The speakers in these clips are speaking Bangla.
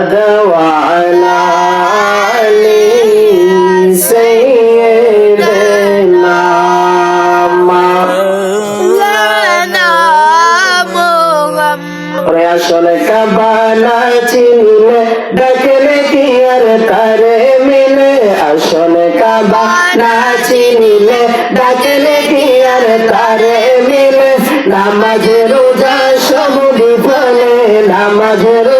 محمد وعلى آل سيدنا مولانا محمد ওরে আসলে কাবানা চিনলে ডাকলে কি আর তারে মিলে আসলে কাবানা চিনলে ডাকলে কি আর তারে মিলে নামাজ রোজা সব বিফলে নামাজ রোজা সব বিফলে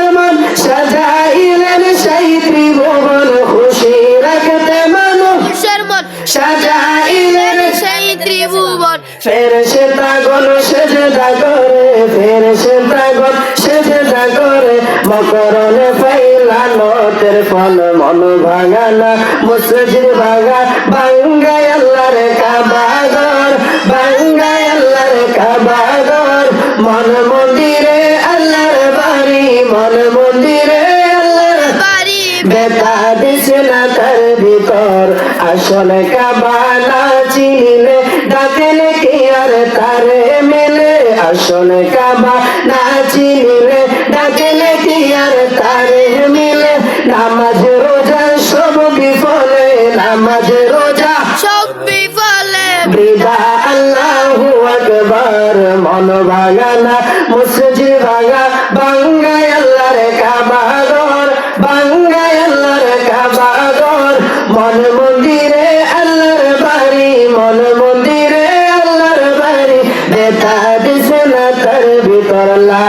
ত্রিভুবন ফের সে তাগল সেজদা করে ফের সে তাগল সেজদা করে মকরণে ফাইলানো তের ফল মন ভাঙানা মসজিদ ভাঙা। ভাঙ্গায় আল্লাহর কাবাগর ভাঙ্গায় আল্লাহর কাবাগর মন মন্দিরে আল্লাহর বাড়ি মন মন্দিরে আল্লাহর বাড়ি। বেতা দিছে না তার ভিতর। আসলে কাবানা ডাকলে কি আর তারে মেলে আসন কাবা না চিনলে ডাকলে কি আর তারে মিলে। নামাজ রোজা সব বিফলে নামাজ রোজা। সব বিফলে। বিদা আল্লাহু আকবার মন ভাঙানা করলা